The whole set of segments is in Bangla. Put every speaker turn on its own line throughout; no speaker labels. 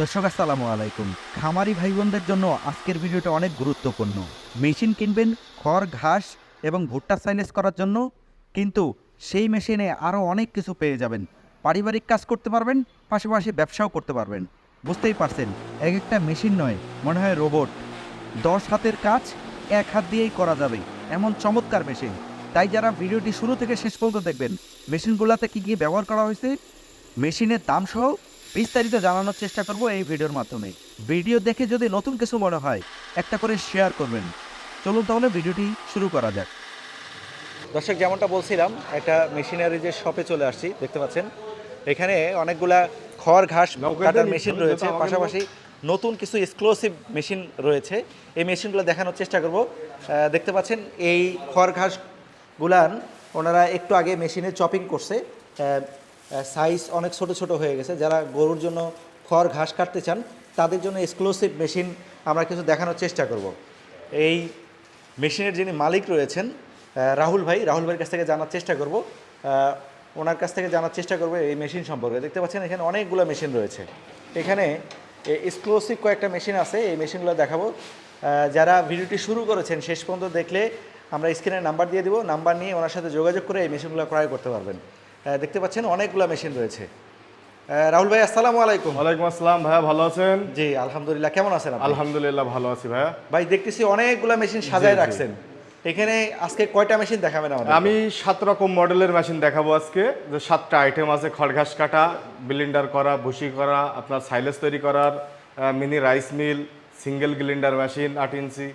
দর্শক, আসসালামু আলাইকুম। খামারি ভাই বোনদের জন্য আজকের ভিডিওটা অনেক গুরুত্বপূর্ণ। মেশিন কিনবেন, খড়, ঘাস এবং ভুট্টা সাইলেজ করার জন্য, কিন্তু সেই মেশিনে আরও অনেক কিছু পেয়ে যাবেন। পারিবারিক কাজ করতে পারবেন, পাশাপাশি ব্যবসাও করতে পারবেন। বুঝতেই পারছেন, এক একটা মেশিন নয়, মনে হয় রোবট। দশ হাতের কাজ এক হাত দিয়েই করা যাবে, এমন চমৎকার মেশিন। তাই যারা ভিডিওটি শুরু থেকে শেষ পর্যন্ত দেখবেন, মেশিনগুলোতে কী কী ব্যবহার করা হয়েছে, মেশিনের দাম সহ বিস্তারিত জানানোর চেষ্টা করব এই ভিডিওর মাধ্যমে। ভিডিও দেখে যদি নতুন কিছু মনে হয় একটা করে শেয়ার করবেন। চলুন তাহলে ভিডিওটি শুরু করা যাক। দর্শক যেমনটা বলছিলাম একটা মেশিনারি যে শপে চলে আসছি দেখতে পাচ্ছেন? এখানে অনেকগুলা খড় ঘাস কাটার মেশিন রয়েছে। পাশাপাশি নতুন কিছু এক্সক্লুসিভ মেশিন রয়েছে। এই মেশিনগুলো দেখানোর চেষ্টা করব। দেখতে পাচ্ছেন এই খড় ঘাস গুলান ওনারা একটু আগে মেশিনে চপিং করছে। সাইজ অনেক ছোট ছোট হয়ে গেছে। যারা গরুর জন্য খড়, ঘাস কাটতে চান, তাদের জন্য এক্সক্লুসিভ মেশিন আমরা কিছু দেখানোর চেষ্টা করব। এই মেশিনের যিনি মালিক রয়েছেন রাহুল ভাই, রাহুল ভাইয়ের কাছ থেকে জানার চেষ্টা করব। ওনার কাছ থেকে জানার চেষ্টা করব এই মেশিন সম্পর্কে। দেখতে পাচ্ছেন, এখানে অনেকগুলো মেশিন রয়েছে। এখানে এক্সক্লুসিভ কয়েকটা মেশিন আছে। এই মেশিনগুলো দেখাবো। যারা ভিডিওটি শুরু করেছেন, শেষ পর্যন্ত দেখলে আমরা স্ক্রিনে নাম্বার দিয়ে দিব। নাম্বার নিয়ে ওনার সাথে যোগাযোগ করে এই মেশিনগুলো ক্রয় করতে পারবেন। দেখতে পাচ্ছেন অনেকগুলো মেশিন রয়েছে। রাহুল ভাই আসসালামু আলাইকুম।
ওয়ালাইকুম আসসালাম ভাইয়া ভালো আছেন?
জি আলহামদুলিল্লাহ। কেমন আছেন আপনি?
আলহামদুলিল্লাহ ভালো আছি ভাইয়া।
ভাই দেখতেছি অনেকগুলো মেশিন সাজায় রাখছেন। এখানে আজকে কয়টা মেশিন দেখাবেন আমাদের
আমি সাত রকম মডেলের মেশিন দেখাবো আজকে। যে সাতটা আইটেম আছে খড়ঘাস কাটা ব্লিন্ডার করা ভুসি করা আপনার সাইলেজ তৈরি করার mini rice mill single grinder machine আট ইঞ্চি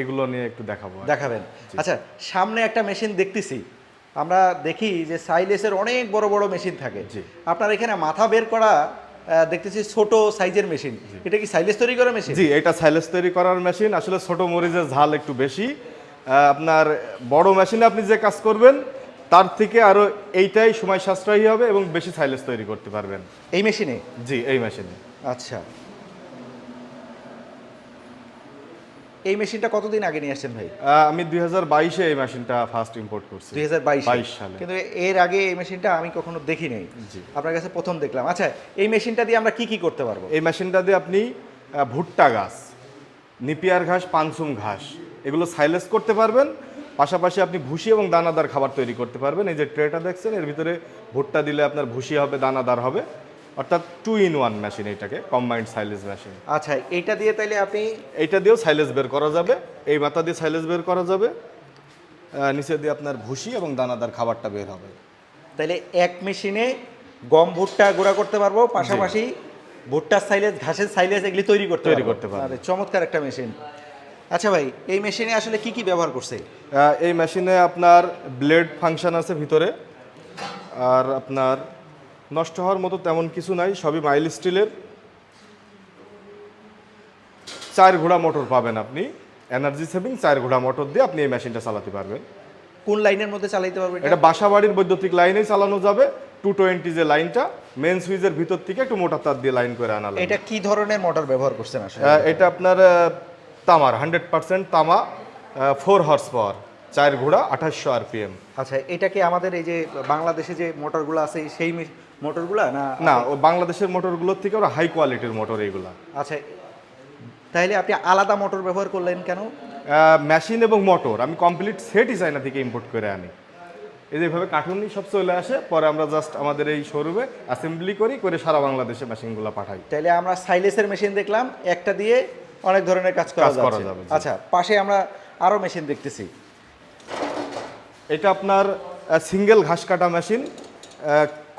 এগুলো নিয়ে একটু দেখাবো।
দেখাবেন। আচ্ছা সামনে একটা মেশিন দেখতেছি। আমরা দেখি যে সাইলেসের অনেক বড় বড় মেশিন থাকে। আপনার এখানে মাথা বের করা দেখতেছি ছোট সাইজের মেশিন। এটা কি সাইলেস তৈরি করা মেশিন?
জি এটা সাইলেস তৈরি করার মেশিন। আসলে ছোট মরিচের ঝাল একটু বেশি। আপনার বড় মেশিনে আপনি যে কাজ করবেন তার থেকে আরও এইটাই সময় সাশ্রয়ী হবে এবং বেশি সাইলেস তৈরি করতে পারবেন।
এই মেশিনে?
জি এই মেশিনে।
আচ্ছা। এই মেশিনটা কতদিন আগে নিয়ে আসছেন ভাই?
আমি দুই হাজার বাইশে এই মেশিনটা ফার্স্ট ইম্পোর্ট করছি।
দুই হাজার বাইশ?
22 সালে।
কিন্তু এর আগে এই মেশিনটা আমি কখনো দেখি নাই। আপনার কাছে প্রথম দেখলাম। আচ্ছা এই মেশিনটা দিয়ে আমরা কি কি করতে পারব?
এই মেশিনটা দিয়ে আপনি ভুট্টা ঘাস নিপিয়ার ঘাস পানসুম ঘাস এগুলো সাইলেস করতে পারবেন। পাশাপাশি আপনি ভুসি এবং দানাদার খাবার তৈরি করতে পারবেন। এই যে ট্রেটা দেখছেন এর ভিতরে ভুট্টা দিলে আপনার ভুসি হবে দানাদার হবে। অর্থাৎ টু ইন ওয়ান মেশিন এটাকে কম্বাইন্ড সাইলেজ মেশিন
আচ্ছা এইটা দিয়ে তাইলে আপনি
এইটা দিয়েও সাইলেজ বের করা যাবে এই মাথা দিয়ে সাইলেজ বের করা যাবে নিচে দিয়ে আপনার ভুসি এবং দানাদার খাবারটা বের হবে।
তাইলে এক মেশিনে গম ভুট্টা গুঁড়া করতে পারব পাশাপাশি ভুট্টার সাইলেজ ঘাসের সাইলেজ এগুলি তৈরি করতে
তৈরি করতে পারব।
আরে, চমৎকার একটা মেশিন আচ্ছা ভাই এই মেশিনে আসলে কি কি ব্যবহার করছে?
এই মেশিনে আপনার ব্লেড ফাংশন আছে ভিতরে আর আপনার নষ্ট হওয়ার মতো তেমন কিছু নাই সবই মাইল স্টিলের। চার ঘোড়া মোটর পাবেন আপনি। এনার্জি সেভিং চার ঘোড়া মোটর দিয়ে আপনি এই মেশিনটা চালাতে পারবেন।
কোন লাইনের মধ্যে চালাইতে পারবেন এটা?
এটা বাসা বাড়ির বৈদ্যুতিক লাইনেই চালানো যাবে। টু টোয়েন্টি যে লাইনটা মেন সুইচের ভিতর থেকে একটু মোটা তার দিয়ে লাইন করে আনা
এটা কি ধরনের মোটর ব্যবহার করছেন আসলে?
এটা আপনার তামার হান্ড্রেড পার্সেন্ট তামা ফোর হর্স পাওয়ার চার ঘোড়া আঠাশশো আরপিএম
আচ্ছা এটা কি আমাদের এই যে বাংলাদেশে যে মোটরগুলো আছে সেই মোটরগুলা না
না ও বাংলাদেশের মোটরগুলোর থেকে ওরা হাই কোয়ালিটির মোটর এইগুলা
আচ্ছা তাইলে আপনি আলাদা মোটর ব্যবহার করলেন কেন?
মেশিন এবং মোটর আমি কমপ্লিট সেটই চাইনা থেকে ইম্পোর্ট করে আনি। এই যেভাবে কার্টুনই সব চলে আসে পরে আমরা জাস্ট আমাদের এই শোরুমে অ্যাসেম্বলি করি করে সারা বাংলাদেশে মেশিনগুলো পাঠাই।
তাইলে আমরা সাইলেসের মেশিন দেখলাম একটা দিয়ে অনেক ধরনের কাজ করা
যাবে,
আচ্ছা পাশে আমরা আরও মেশিন দেখতেছি।
এটা আপনার সিঙ্গেল ঘাস কাটা machine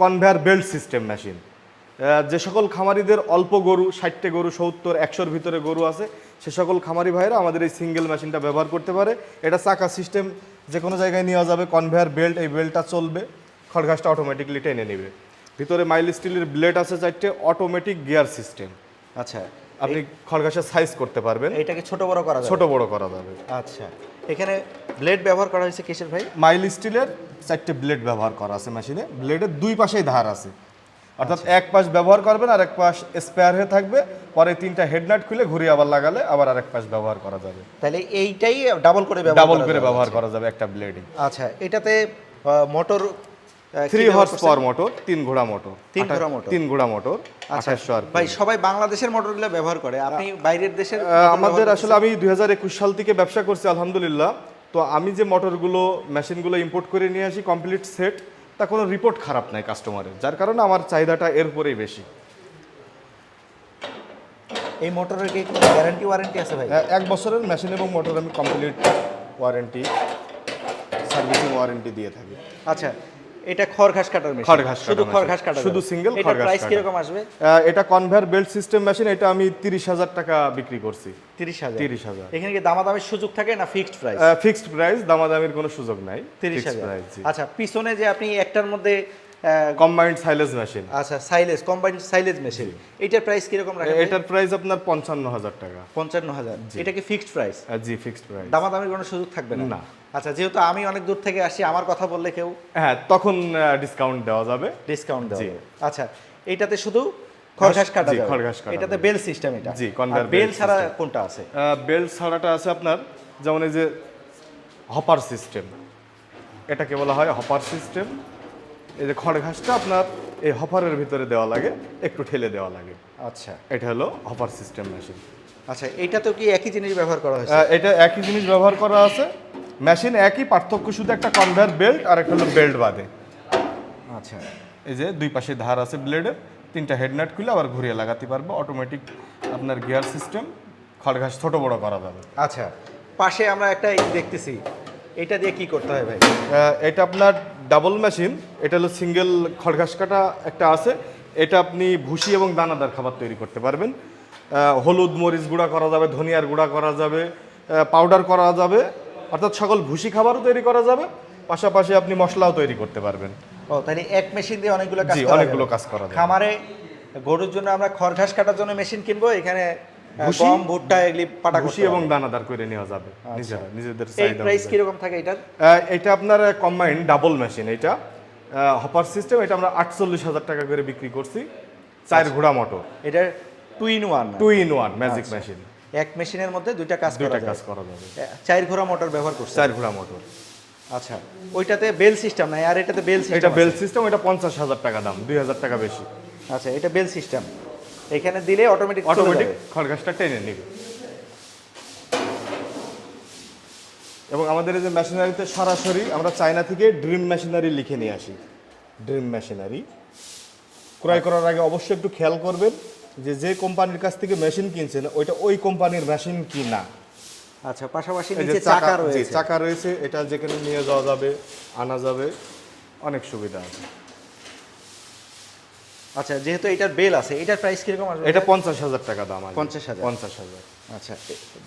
conveyor belt system machine. যে সকল খামারিদের অল্প গরু ষাটটে গরু সত্তর একশোর ভিতরে গরু আছে সে সকল খামারি ভাইরা আমাদের এই সিঙ্গেল মেশিনটা ব্যবহার করতে পারে। এটা চাকা সিস্টেম যে কোনো জায়গায় নেওয়া যাবে কনভেয়ার বেল্ট এই বেল্টটা চলবে খড়ঘাসটা অটোমেটিকলি টেনে নেবে। ভিতরে মাইল স্টিলের ব্লেড আছে চারটে অটোমেটিক গিয়ার সিস্টেম।
আচ্ছা
আপনি খড়ঘাসের সাইজ করতে পারবেন।
এটাকে ছোট বড় করা
ছোট বড় করা যাবে।
আচ্ছা এখানে ব্লেড ব্যবহার করা হয়েছে কিসের ভাই?
মাইল স্টিলের চারটে ব্লেড ব্যবহার করা আছে মেশিনে ব্লেডের দুই পাশেই ধার আছে। অর্থাৎ এক পাশ ব্যবহার করবেন আর এক পাশ স্পেয়ার হয়ে থাকবে। পরে তিনটা হেডনাট খুলে ঘুরিয়ে আবার লাগালে আবার আরেক পাশ ব্যবহার করা যাবে।
তাহলে এইটাই ডাবল করে
ডাবল
করে
ব্যবহার করা যাবে একটা ব্লেডে
আচ্ছা এটাতে motor
three horse power motor তিন ঘোড়া মোটর
তিন ঘোড়া মোটর।
তিন ঘোড়া মোটর
আচ্ছা
আঠাশশো আর
ভাই সবাই বাংলাদেশের মোটরগুলো ব্যবহার করে। আপনি বাইরের দেশের
আমাদের আসলে আমি দুই হাজার একুশ সাল থেকে ব্যবসা করছি আলহামদুলিল্লাহ। তো আমি যে মোটরগুলো মেশিনগুলো ইম্পোর্ট করে নিয়ে আসি কমপ্লিট সেট তা কোনো রিপোর্ট খারাপ নাই কাস্টমারের যার কারণে আমার চাহিদাটা এর উপরেই বেশি।
এই মোটরের কি গ্যারান্টি ওয়ারেন্টি আছে ভাই?
এক বছরের মেশিন এবং মোটর আমি কমপ্লিট ওয়ারেন্টি সার্ভিসিং ওয়ারেন্টি দিয়ে থাকি।
আচ্ছা এটা খড় ঘাস কাটার মেশিন
খড় ঘাস
শুধু খড় ঘাস কাটা
শুধু
সিঙ্গেল
খড় ঘাস
প্রাইস। কীরকম আসবে?
এটা কনভেয়ার বেল্ট সিস্টেম মেশিন এটা আমি তিরিশ হাজার টাকা বিক্রি করছি।
তিরিশ হাজার।
30,000
এখানে কি দামাদামের সুযোগ থাকে না ফিক্সড প্রাইস
ফিক্সড প্রাইস দামাদামির কোনো সুযোগ নাই।
তিরিশ
ফিক্সড
হাজার।
প্রাইস জি।
আচ্ছা পিছনে যে আপনি একটার মধ্যে
কম্বাইন্ড সাইলেজ মেশিন
আচ্ছা সাইলেজ কম্বাইন্ড সাইলেজ মেশিন এটার প্রাইস কীরকম রাখেন
এটার প্রাইস আপনার পঞ্চান্ন হাজার টাকা।
পঞ্চান্ন হাজার এটা কি ফিক্সড প্রাইস
জি ফিক্সড প্রাইস
দামাদামির কোনো সুযোগ থাকবে না?
না।
আচ্ছা যেহেতু আমি অনেক দূর থেকে আসি আমার কথা বললে কেউ?
হ্যাঁ তখন ডিসকাউন্ট দেওয়া যাবে।
ডিসকাউন্ট দেওয়া যাবে। আচ্ছা এইটাতে শুধু খড়ঘাস কাটা যাবে?
খড়ঘাস কাটা
এটাতে বেল সিস্টেম এটা।
জি, conveyor
বেল ছাড়া কোনটা আছে?
বেল্ট ছাড়াটা আছে আপনার যেমন এই যে হপার সিস্টেম এটাকে বলা হয় হপার সিস্টেম এই যে খড় ঘাসটা আপনার এই হপারের ভিতরে দেওয়া লাগে একটু ঠেলে দেওয়া লাগে।
আচ্ছা।
এটা হলো হপার সিস্টেম মেশিন।
আচ্ছা এইটাতেও কি একই জিনিস ব্যবহার করা হয়েছে?
এটা একই জিনিস ব্যবহার করা আছে। মেশিন একই পার্থক্য শুধু একটা কনভেয়ার বেল্ট আর একটা হলো বেল্ট বাদে
আচ্ছা।
এই যে দুই পাশে ধার আছে ব্লেডের তিনটা হেডনাট খুলে আবার ঘুরিয়ে লাগাতে পারব। অটোমেটিক আপনার গিয়ার সিস্টেম খড় ঘাস ছোট বড় করা যাবে।
আচ্ছা পাশে আমরা একটা এই দেখতেছি। এটা দিয়ে কি করতে হয় ভাই?
এটা আপনার ডাবল মেশিন এটা হলো সিঙ্গেল খড়ঘাস কাটা একটা আছে এটা আপনি ভুসি এবং দানাদার খাবার তৈরি করতে পারবেন। হলুদ মরিচ গুঁড়া করা যাবে ধনিয়ার গুঁড়া করা যাবে পাউডার করা যাবে অর্থাৎ সকল ভুসি খাবারও তৈরি করা যাবে পাশাপাশি আপনি মশলাও তৈরি করতে পারবেন।
ও তাহলে এক মেশিন দিয়ে অনেকগুলো কাজ
অনেকগুলো কাজ করা
খামারে গরুর জন্য আমরা খড় ঘাস কাটার জন্য মেশিন কিনবো এখানে গম ভুট্টা এগুলি পাটা
ভুসি এবং দানাদার করে নেওয়া যাবে নিজেরা নিজেদের
এই প্রাইস। কীরকম থাকে এটার?
এটা আপনার কম্বাইন ডাবল মেশিন এটা হপার সিস্টেম এটা আমরা আটচল্লিশ হাজার টাকা করে বিক্রি করছি চার ঘোড়া মোটর
এটা two in one
two in one magic machine
এক মেশিনের মধ্যে দুইটা কাজ করা
দুইটা কাজ করা যাবে।
চার ঘোড়া মোটর ব্যবহার করছে
চার ঘোড়া মোটর
আচ্ছা। ওইটাতে বেল সিস্টেম নাই আর এটাতে বেল সিস্টেম
এটা বেল সিস্টেম এটা পঞ্চাশ হাজার টাকা দাম দুই হাজার টাকা বেশি।
আচ্ছা এটা বেল সিস্টেম এখানে দিলে অটোমেটিক
অটোমেটিক খড়গাছটা টেনে নিবে। এবং আমাদের এই যে মেশিনারিতে সরাসরি আমরা চায়না থেকে ড্রিম মেশিনারি লিখে নিয়ে আসি। ড্রিম মেশিনারি ক্রয় করার আগে অবশ্যই একটু খেয়াল করবেন যে যে কোম্পানির কাছ থেকে মেশিন কিনছেন ওইটা ওই কোম্পানির মেশিন কি না
আচ্ছা পাশাপাশি নিচে চাকা রয়েছে।
চাকা রয়েছে এটা যেখানে নিয়ে যাওয়া যাবে আনা যাবে অনেক সুবিধা আছে।
আচ্ছা যেহেতু এটার বেল আছে এটার প্রাইস কীরকম আসবে?
এটা পঞ্চাশ হাজার টাকা দাম আছে
50,000
পঞ্চাশ হাজার।
আচ্ছা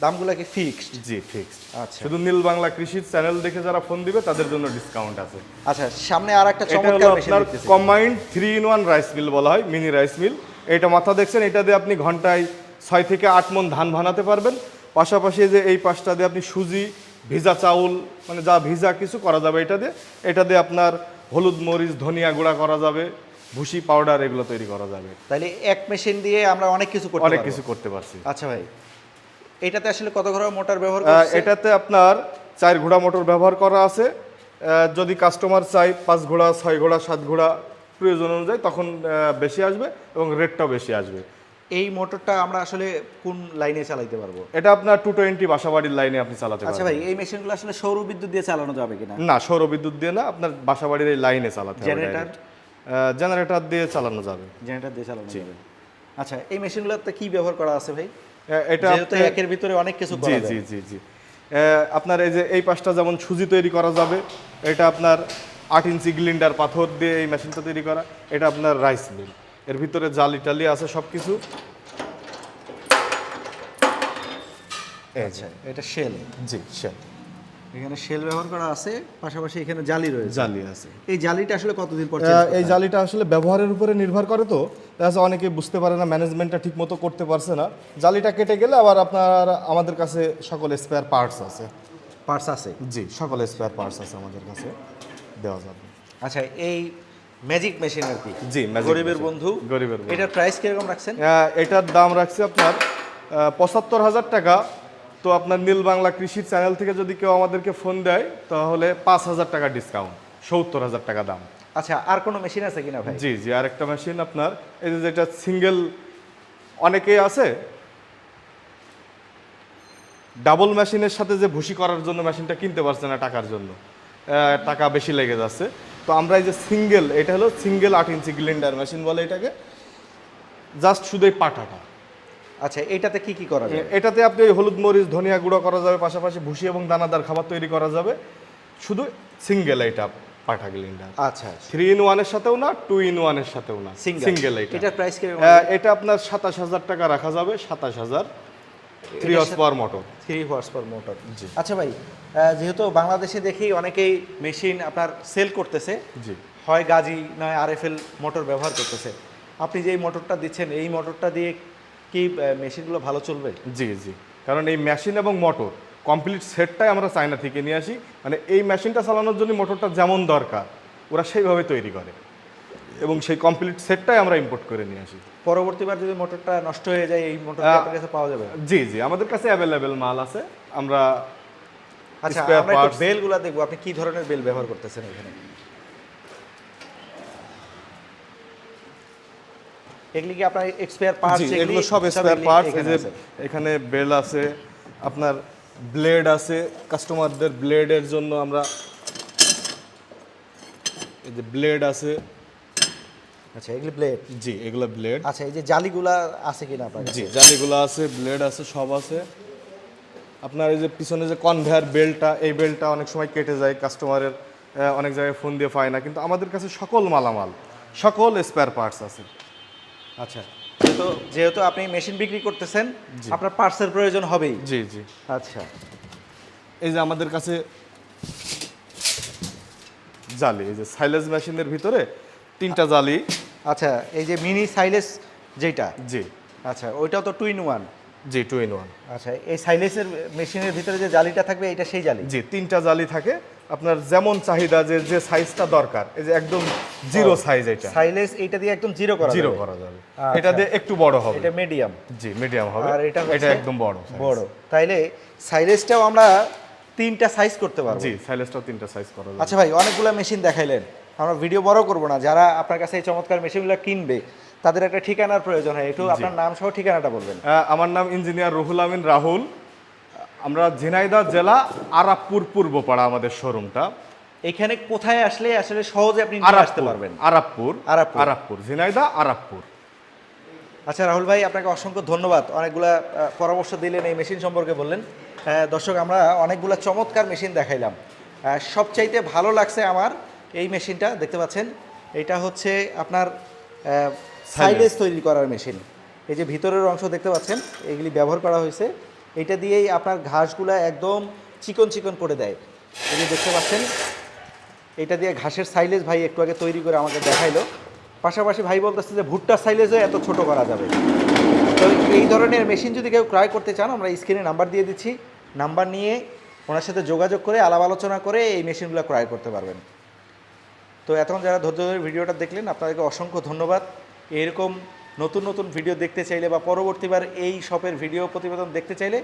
দামগুলো কি ফিক্সড
জি ফিক্সড
আচ্ছা।
শুধু নীল বাংলা কৃষির চ্যানেল দেখে যারা ফোন দিবে তাদের জন্য ডিসকাউন্ট আছে।
আচ্ছা সামনে আর একটা চমৎকার মেশিন
আপনার
দেখতেছি।
Combined three in one rice mill বলা হয় মিনি রাইস মিল এটা মাথা দেখছেন এটা দিয়ে আপনি ঘন্টায় ছয় থেকে আট মন ধান ভানাতে পারবেন। পাশাপাশি যে এই পাশটা দিয়ে আপনি সুজি ভিজা চাউল মানে যা ভিজা কিছু করা যাবে এটা দিয়ে। এটা দিয়ে আপনার হলুদ মরিচ ধনিয়া গুঁড়া করা যাবে। ভুসি পাউডার এগুলো তৈরি করা যাবে।
তাহলে এক মেশিন দিয়ে আমরা অনেক কিছু করতে
অনেক কিছু করতে পারছি।
আচ্ছা ভাই এটাতে আসলে কত ঘোড়া মোটর ব্যবহার
এটাতে আপনার চার ঘোড়া মোটর ব্যবহার করা আছে। যদি কাস্টমার চাই পাঁচ ঘোড়া ছয় ঘোড়া সাত ঘোড়া প্রয়োজন অনুযায়ী তখন বেশি আসবে এবং রেটটাও বেশি আসবে।
এই মোটরটা আমরা আসলে কোন লাইনে চালাইতে পারব?
এটা আপনার টু টোয়েন্টি বাসাবাড়ির লাইনে আপনি চালাতে
আচ্ছা ভাই এই মেশিনগুলো আসলে সৌর বিদ্যুৎ দিয়ে চালানো যাবে কিনা?
না সৌর বিদ্যুৎ দিয়ে না আপনার বাসাবাড়ির এই লাইনে চালাতে হবে
Generator?
জেনারেটর দিয়ে চালানো যাবে।
জেনারেটর দিয়ে চালানো যাবে। আচ্ছা এই মেশিনগুলোতে কি ব্যবহার করা আছে ভাই?
এটা
যেহেতু একের ভিতরে অনেক কিছু
জি জি জি জি। আপনার এই যে এই পাশটা যেমন সুজি তৈরি করা যাবে এটা আপনার আট ইঞ্চি গ্লিন্ডার পাথর দিয়ে এই মেশিনটা তৈরি করা এটা আপনার রাইস মিল। এর ভিতরে জালি টালি আছে সব কিছু
আচ্ছা এটা শেল
জি সে
এখানে শেল ব্যবহার করা আছে পাশাপাশি এখানে জালি রয়েছে।
জালি আছে।
এই জালিটা আসলে কতদিন পর
এই জালিটা আসলে ব্যবহারের উপরে নির্ভর করে তো। দেখা অনেকে বুঝতে পারে না ম্যানেজমেন্টটা ঠিক মতো করতে পারছে না। জালিটা কেটে গেলে আবার আপনার আমাদের কাছে সকল স্পেয়ার পার্টস আছে।
পার্টস আছে?
জি সকল স্পেয়ার পার্টস আছে আমাদের কাছে দেওয়া যাবে।
আচ্ছা এই ম্যাজিক মেশিন আর কি?
জি,
গরিবের বন্ধু
গরিবের
এটার প্রাইস কীরকম রাখছেন?
এটার দাম রাখছে আপনার পঁচাত্তর হাজার টাকা। তো আপনার নীল বাংলা কৃষির চ্যানেল থেকে যদি কেউ আমাদেরকে ফোন দেয় তাহলে পাঁচ হাজার টাকা ডিসকাউন্ট সত্তর হাজার টাকা দাম।
আচ্ছা আর কোনো মেশিন আছে কিনা ভাই?
জি জি আরেকটা মেশিন আপনার এই যে যেটা সিঙ্গেল অনেকেই আছে ডাবল মেশিনের সাথে যে ভুসি করার জন্য মেশিনটা কিনতে পারছে না টাকার জন্য টাকা বেশি লেগে যাচ্ছে। তো আমরা এই যে সিঙ্গেল এটা হলো সিঙ্গেল আট ইঞ্চি গ্লিন্ডার মেশিন বলে এটাকে জাস্ট শুধু এই পাটাটা।
আচ্ছা এটাতে কি কি করা যায়?
এটাতে আপনি হলুদ মরিচ ধনিয়া গুঁড়ো করা যাবে পাশাপাশি ভুসি এবং দানাদার খাবার তৈরি করা যাবে। শুধু সিঙ্গেল এটা পাঠা গ্লিন্ডার
আচ্ছা আচ্ছা।
থ্রি ইন ওয়ানের সাথেও না টু ইন ওয়ানের সাথেও না
সিঙ্গেল
সিঙ্গেল এটা
প্রাইস কি
এটা আপনার সাতাশ হাজার টাকা রাখা যাবে সাতাশ হাজার। Three horse power motor
three horse power motor
জি।
আচ্ছা ভাই যেহেতু বাংলাদেশে দেখি অনেকেই মেশিন আপনার সেল করতেছে
জি।
হয় গাজি নয় আরএফএল মোটর ব্যবহার করতেছে। আপনি যে এই মোটরটা দিচ্ছেন এই মোটরটা দিয়ে কি মেশিনগুলো ভালো চলবে?
জি জি। কারণ এই মেশিন এবং মোটর কমপ্লিট সেটটাই আমরা চায়না থেকে নিয়ে আসি। মানে এই মেশিনটা চালানোর জন্য মোটরটা যেমন দরকার ওরা সেইভাবে তৈরি করে। এবং সেই কমপ্লিট সেটটাই আমরা ইম্পোর্ট করে নিয়ে আসি।
পরবর্তীবার যদি মোটরটা নষ্ট হয়ে যায় এই
মোটর
আপনার কাছে পাওয়া যাবে?
জি জি। আমাদের কাছে অ্যাভেলেবেল মাল আছে। আমরা
আচ্ছা আমরা বেলগুলো দেখব। আপনি কি ধরনের বেল ব্যবহার করতেছেন এখানে? এগুলি কি আপনার এক্সপায়ার পার্টস
এগুলো? সব স্পেয়ার পার্টস এই যে এখানে বেল আছে আপনার ব্লেড আছে কাস্টমারদের ব্লেডের জন্য আমরা এই যে ব্লেড আছে।
আচ্ছা এগুলি ব্লেড
জি এগুলো ব্লেড
আচ্ছা এই যে জালিগুলা আছে কিনা আপনার?
জি জালিগুলো আছে ব্লেড আছে সব আছে। আপনার এই যে পিছনে যে কনভেয়ার বেল্টটা এই বেল্টটা অনেক সময় কেটে যায় কাস্টমারের অনেক জায়গায় ফোন দিয়ে পায় না। কিন্তু আমাদের কাছে সকল মালামাল সকল স্পেয়ার পার্টস আছে।
আচ্ছা। যেহেতু যেহেতু আপনি মেশিন বিক্রি করতেছেন আপনার পার্টসের প্রয়োজন হবেই।
জি জি।
আচ্ছা।
এই যে আমাদের কাছে জালি এই যে সাইলেজ মেশিনের ভিতরে তিনটা জালি।
আচ্ছা এই যে মিনি সাইলেজ যেটা?
জি।
আচ্ছা ওইটাও তো টু ইন ওয়ান?
জি টু ইন ওয়ান।
আচ্ছা এই সাইলেসের মেশিনের ভিতরে যে জালিটা থাকবে এটা সেই জালি?
জি তিনটা জালি থাকে। আপনার যেমন চাহিদা যে যে সাইজটা দরকার এই যে একদম জিরো সাইজ এটা।
সাইলেস এটা দিয়ে একদম জিরো করা
জিরো করা যাবে।
আচ্ছা।
এটা দিয়ে একটু বড় হবে।
এটা মিডিয়াম
জি মিডিয়াম হবে।
আর এটা
এটা একদম বড়
বড়। তাইলে সাইলেসটাও আমরা তিনটা সাইজ করতে পারব।
জি সাইলেজটাও তিনটা সাইজ করা যাবে।
আচ্ছা ভাই অনেকগুলো মেশিন দেখাইলেন। আমরা ভিডিও বড় করব না। যারা আপনার কাছে এই চমৎকার মেশিনগুলো কিনবে তাদের একটা ঠিকানার প্রয়োজন হয়। একটু আপনার নাম সহ ঠিকানাটা বলবেন।
আমার নাম ইঞ্জিনিয়ার রুহুল আমিন রাহুল। আমরা ঝিনাইদহ জেলা আরাপপুর পূর্বপাড়া আমাদের শোরুমটা।
এখানে কোথায় আসলে আসলে সহজে আপনি আসতে পারবেন?
আরাপপুর
আরাপপুর।
আরাপপুর ঝিনাইদহ আরাপপুর।
আচ্ছা রাহুল ভাই আপনাকে অসংখ্য ধন্যবাদ। অনেকগুলা পরামর্শ দিলেন এই মেশিন সম্পর্কে বললেন। দর্শক আমরা অনেকগুলা চমৎকার মেশিন দেখাইলাম। সবচাইতে ভালো লাগছে আমার এই মেশিনটা দেখতে পাচ্ছেন? এটা হচ্ছে আপনার সাইলেজ তৈরি করার মেশিন। এই যে ভিতরের অংশ দেখতে পাচ্ছেন এগুলি ব্যবহার করা হয়েছে। এটা দিয়েই আপনার ঘাসগুলা একদম চিকন চিকন করে দেয়। যে দেখতে পাচ্ছেন, এটা দিয়ে ঘাসের সাইলেজ ভাই একটু আগে তৈরি করে আমাকে দেখাইলো। পাশাপাশি ভাই বলতেছে যে ভুট্টার সাইলেজও এত ছোট করা যাবে। তো এই ধরনের মেশিন যদি কেউ ক্রয় করতে চান, আমরা স্ক্রিনে নাম্বার দিয়ে দিচ্ছি। নাম্বার নিয়ে ওনার সাথে যোগাযোগ করে, আলাপ আলোচনা করে এই মেশিনগুলো ক্রয় করতে পারবেন। তো এতক্ষণ যারা ধৈর্য ধরে ভিডিওটা দেখলেন, আপনাদেরকে অসংখ্য ধন্যবাদ। এরকম নতুন নতুন ভিডিও দেখতে চাইলে বা পরবর্তীবার এই শপের ভিডিও প্রতিবেদন দেখতে চাইলে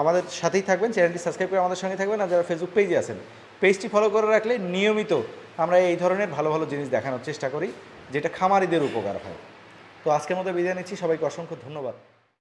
আমাদের সাথেই থাকবেন চ্যানেলটি সাবস্ক্রাইব করে আমাদের সঙ্গে থাকবেন। আর যারা ফেসবুক পেজে আছেন পেজটি ফলো করে রাখলে নিয়মিত আমরা এই ধরনের ভালো ভালো জিনিস দেখানোর চেষ্টা করি, যেটা খামারিদের উপকার হয়। তো আজকের মতো বিদায় নিচ্ছি। সবাইকে অসংখ্য ধন্যবাদ।